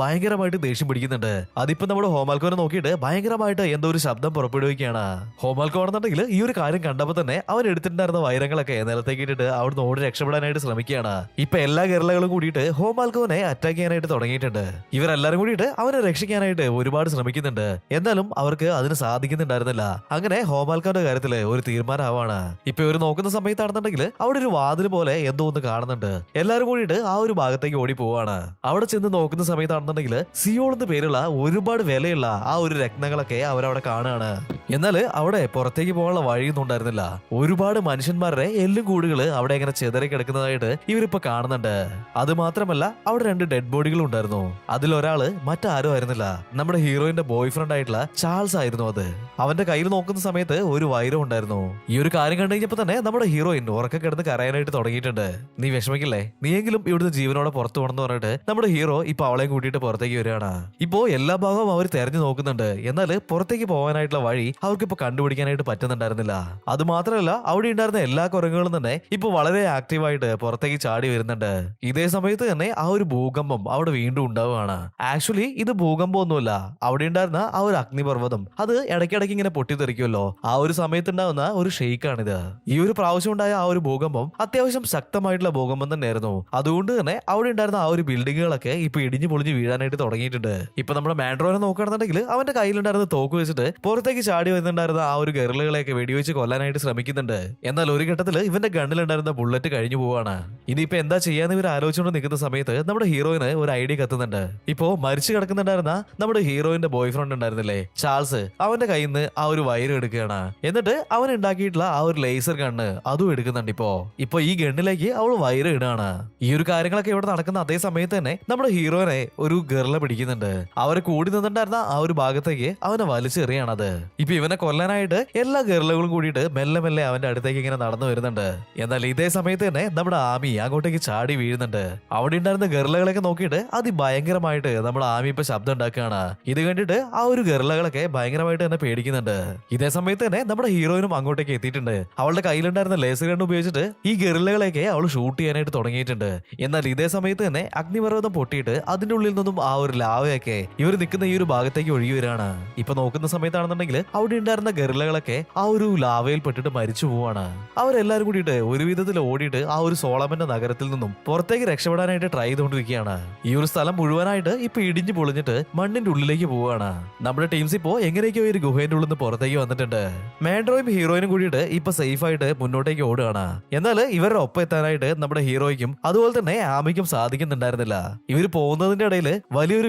ഭയങ്കരമായിട്ട് ദേഷ്യം പിടിക്കുന്നുണ്ട്. അതിപ്പോ നമ്മുടെ ഹോമാൽക്കോനെ നോക്കിയിട്ട് ഭയങ്കരമായിട്ട് എന്തോ ഒരു ശബ്ദം പുറപ്പെടുവിക്കുകയാണ്. ഹോമാൽക്കോ ആണെന്നുണ്ടെങ്കിൽ ഈ ഒരു കാര്യം കണ്ടപ്പോ തന്നെ അവൻ എടുത്തിട്ടുണ്ടായിരുന്ന വൈരങ്ങളൊക്കെ നിലത്തേക്ക് ഇട്ടിട്ട് അവിടുന്ന് ഓടി രക്ഷപ്പെടാനായിട്ട് ശ്രമിക്കുകയാണ്. ഇപ്പൊ എല്ലാ കേരളകളും കൂടിയിട്ട് ഹോമാൽക്കോനെ അറ്റാക്ക് ചെയ്യാനായിട്ട് തുടങ്ങിയിട്ടുണ്ട്. ഇവരെല്ലാരും കൂടിയിട്ട് അവനെ രക്ഷിക്കാനായിട്ട് ഒരുപാട് ശ്രമിക്കുന്നുണ്ട്. എന്നാലും അവർക്ക് അതിന് സാധിക്കുന്നുണ്ടായിരുന്നില്ല. അങ്ങനെ ഹോമാൽക്കോന്റെ കാര്യത്തിൽ ഒരു തീരുമാനമാവാണ്. ഇപ്പൊ ഇവർ നോക്കുന്ന സമയത്താണെന്നുണ്ടെങ്കിൽ അവിടെ ഒരു വാതിൽ പോലെ എന്തോ ഒന്ന് കാണുന്നുണ്ട്. എല്ലാരും കൂടിയിട്ട് ആ ഒരു ഭാഗത്തേക്ക് ഓടി പോവാണ്. അവിടെ ചെന്ന് നോക്കുന്ന സമയത്താണെന്നുണ്ടെങ്കിൽ സിയോൾ എന്ന് പേരുള്ള ഒരുപാട് വിലയുള്ള ആ ഒരു രത്നങ്ങളൊക്കെ അവരവിടെ കാണുകയാണ്. എന്നാൽ അവിടെ പുറത്തേക്ക് പോകാനുള്ള വഴിയൊന്നും ഉണ്ടായിരുന്നില്ല. ഒരുപാട് മനുഷ്യന്മാരുടെ എല്ലും കൂടുകൾ അവിടെ ഇങ്ങനെ ചെതറി കിടക്കുന്നതായിട്ട് ഇവരിപ്പോ കാണുന്നുണ്ട്. അത് മാത്രമല്ല അവിടെ രണ്ട് ഡെഡ് ബോഡികളും ഉണ്ടായിരുന്നു. അതിലൊരാൾ മറ്റാരും ആയിരുന്നില്ല. നമ്മുടെ ഹീറോയിന്റെ ബോയ് ഫ്രണ്ട് ആയിട്ടുള്ള ചാൾസ് ആയിരുന്നു അത്. അവന്റെ കയ്യിൽ നോക്കുന്ന സമയത്ത് ഒരു വൈരം ഉണ്ടായിരുന്നു. ഈ ഒരു കാര്യം കണ്ടു കഴിഞ്ഞപ്പോ തന്നെ നമ്മുടെ ഹീറോയിൻ ഉറക്കം കിടന്ന് കരയാനായിട്ട് തുടങ്ങിയിട്ടുണ്ട്. നീ വിഷമിക്കില്ലേ? നീയെങ്കിലും ഇവിടുന്ന് ജീവനോടെ പുറത്തു പോകണമെന്ന് പറഞ്ഞിട്ട് നമ്മുടെ ഹീറോ ഇപ്പൊ അവളെയും കൂട്ടിയിട്ട് പുറത്തേക്ക് വരികയാണ്. ഇപ്പോ എല്ലാ ഭാഗവും അവർ തെരഞ്ഞു നോക്കുന്നുണ്ട്. എന്നാൽ പുറത്തേക്ക് പോകാനായിട്ടുള്ള വഴി അവർക്ക് ഇപ്പൊ കണ്ടുപിടിക്കാനായിട്ട് പറ്റുന്നുണ്ടായിരുന്നില്ല. അത് മാത്രമല്ല അവിടെ ഉണ്ടായിരുന്ന എല്ലാ കുരങ്ങുകളും തന്നെ ഇപ്പൊ വളരെ ആക്റ്റീവായിട്ട് പുറത്തേക്ക് ചാടി വരുന്നുണ്ട്. ഇതേ സമയത്ത് തന്നെ ആ ഒരു ഭൂകമ്പം അവിടെ വീണ്ടും ഉണ്ടാവുകയാണ്. ആക്ച്വലി ഇത് ഭൂകമ്പം ഒന്നുമല്ല അവിടെ ഉണ്ടായിരുന്ന ആ ഒരു അഗ്നിപർവതം അത് ഇടയ്ക്കിടയ്ക്ക് ഇങ്ങനെ പൊട്ടിത്തെറിക്കുമല്ലോ. ആ ഒരു സമയത്ത് ഉണ്ടാവുന്ന ഒരു ഷെയ്ക്കാണിത്. ഈ ഒരു പ്രാവശ്യം ഉണ്ടായ ആ ഒരു ഭൂകമ്പം അത്യാവശ്യം ശക്തമായിട്ടുള്ള ഭൂകമ്പം തന്നെയായിരുന്നു. അതുകൊണ്ട് തന്നെ അവിടെ ഉണ്ടായിരുന്ന ആ ഒരു ബിൽഡിങ്ങുകളൊക്കെ ഇപ്പൊ ഇടിഞ്ഞു പൊളിഞ്ഞു വീഴാനായിട്ട് തുടങ്ങിയിട്ടുണ്ട്. ഇപ്പൊ നമ്മുടെ മാൻഡ്രോനെ നോക്കുകയാണെന്നുണ്ടെങ്കിൽ അവന്റെ കയ്യിലുണ്ടായിരുന്ന തോക്ക് വെച്ചിട്ട് പുറത്തേക്ക് ചാടി വരുന്നുണ്ടായിരുന്ന ആ ഒരു ഗറിലുകളെയൊക്കെ വെടിവെച്ച് കൊല്ലാനായിട്ട് ശ്രമിക്കുന്നുണ്ട്. എന്നാൽ ഒരു ഘട്ടത്തിൽ ഇവന്റെ ഗണ്ണിലുണ്ടായിരുന്ന ബുള്ളറ്റ് കഴിഞ്ഞു പോവാണ്. ഇനിയിപ്പോ എന്താ ചെയ്യാന്ന് ഇവർ ആലോചിച്ചുകൊണ്ട് നിൽക്കുന്ന സമയത്ത് നമ്മുടെ ഹീറോയിന് ഒരു ഐഡിയ കത്തുന്നുണ്ട്. ഇപ്പോ മരിച്ചു കിടക്കുന്നുണ്ടായിരുന്ന നമ്മുടെ ഹീറോയിന്റെ ബോയ് ഫ്രണ്ട് ഉണ്ടായിരുന്നില്ലേ? ചാൾസ്. അവന്റെ കയ്യിൽ നിന്ന് ആ ഒരു വയറ് എടുക്കുകയാണ്. എന്നിട്ട് അവൻ ഉണ്ടാക്കിയിട്ടുള്ള ആ ഒരു ലേസർ ഗണ്ണ് അതും എടുക്കുന്നുണ്ട് ഇപ്പോ. ഇപ്പൊ ഈ ഗണ്ണിലേക്ക് അവൾ വയറ് ഇടാണ് ഈ ഒരു കാര്യങ്ങളൊക്കെ ഇവിടെ നടക്കുന്ന അതേ സമയത്ത് തന്നെ നമ്മുടെ ഹീറോയിനെ ഒരു ഗർള പിടിക്കുന്നുണ്ട്. അവരെ കൂടി നിന്നിട്ടുണ്ടായിരുന്ന ആ ഒരു ഭാഗത്തേക്ക് അവനെ വലിച്ചെറിയാണത്. ഇപ്പൊ ഇവനെ കൊല്ലാനായിട്ട് എല്ലാ ഗർലകളും കൂടിയിട്ട് മെല്ലെ മെല്ലെ അവന്റെ അടുത്തേക്ക് ഇങ്ങനെ നടന്നു വരുന്നുണ്ട്. എന്നാൽ ഇതേ സമയത്ത് തന്നെ നമ്മുടെ ആമി അങ്ങോട്ടേക്ക് ചാടി വീഴുന്നുണ്ട്. അവിടെ ഉണ്ടായിരുന്ന ഗർലകളൊക്കെ നോക്കിയിട്ട് അതിഭയങ്കരമായിട്ട് നമ്മുടെ ആമി ഇപ്പൊ ശബ്ദം ഉണ്ടാക്കുകയാണ്. ഇത് കണ്ടിട്ട് ആ ഒരു ഗർലകളൊക്കെ ഭയങ്കരമായിട്ട് തന്നെ പേടിക്കുന്നുണ്ട്. ഇതേ സമയത്ത് തന്നെ നമ്മുടെ ഹീറോയിനും അങ്ങോട്ടേക്ക് എത്തിയിട്ടുണ്ട്. അവളുടെ കയ്യിലുണ്ടായിരുന്ന ലേസർ ഗൺ ഉപയോഗിച്ചിട്ട് ഈ ഗറില്ലകളെയൊക്കെ അവൾ ഷൂട്ട് ചെയ്യാനായിട്ട് തുടങ്ങിയിട്ടുണ്ട്. എന്നാൽ ഇതേ സമയത്ത് തന്നെ അഗ്നിപർവതം പൊട്ടിയിട്ട് അതിന്റെ ഉള്ളിൽ നിന്നും ആ ഒരു ലാവയൊക്കെ ഇവർ നിൽക്കുന്ന ഈ ഒരു ഭാഗത്തേക്ക് ഒഴുകി വരികയാണ്. ഇപ്പൊ നോക്കുന്ന സമയത്താണെന്നുണ്ടെങ്കിൽ അവിടെ ഉണ്ടായിരുന്ന ഗറിലകളൊക്കെ ആ ഒരു ലാവയിൽ പെട്ടിട്ട് മരിച്ചു പോവാണ്. അവരെല്ലാരും കൂടിയിട്ട് ഒരു വിധത്തിൽ ഓടിയിട്ട് ആ ഒരു സോളമന്റെ നഗരത്തിൽ നിന്നും പുറത്തേക്ക് രക്ഷപ്പെടാനായിട്ട് ട്രൈ ചെയ്തുകൊണ്ടിരിക്കുകയാണ് ഈ ഒരു സ്ഥലം മുഴുവനായിട്ട് ഇപ്പൊ ഇടിഞ്ഞു പൊളിഞ്ഞിട്ട് മണ്ണിന്റെ ഉള്ളിലേക്ക് പോവാണ്. നമ്മുടെ ടീംസ് ഇപ്പോ എങ്ങനെയൊക്കെയോ ഒരു ഗുഹേന്റെ ഉള്ളിൽ നിന്ന് പുറത്തേക്ക് വന്നിട്ടുണ്ട്. മാൻഡ്രോയും ഹീറോയിനും കൂടിയിട്ട് ഇപ്പൊ സേഫ് ആയിട്ട് മുന്നോട്ടേക്ക് ഓടുകയാണ്. എന്നാൽ ഇവരുടെ ഒപ്പം എത്താനായിട്ട് നമ്മുടെ ഹീറോയ്ക്കും അതുപോലെ തന്നെ ആമയ്ക്കും സാധിക്കുന്നുണ്ടായിരുന്നില്ല. ഇവർ പോകുന്നതിന്റെ ഇടയിൽ വലിയൊരു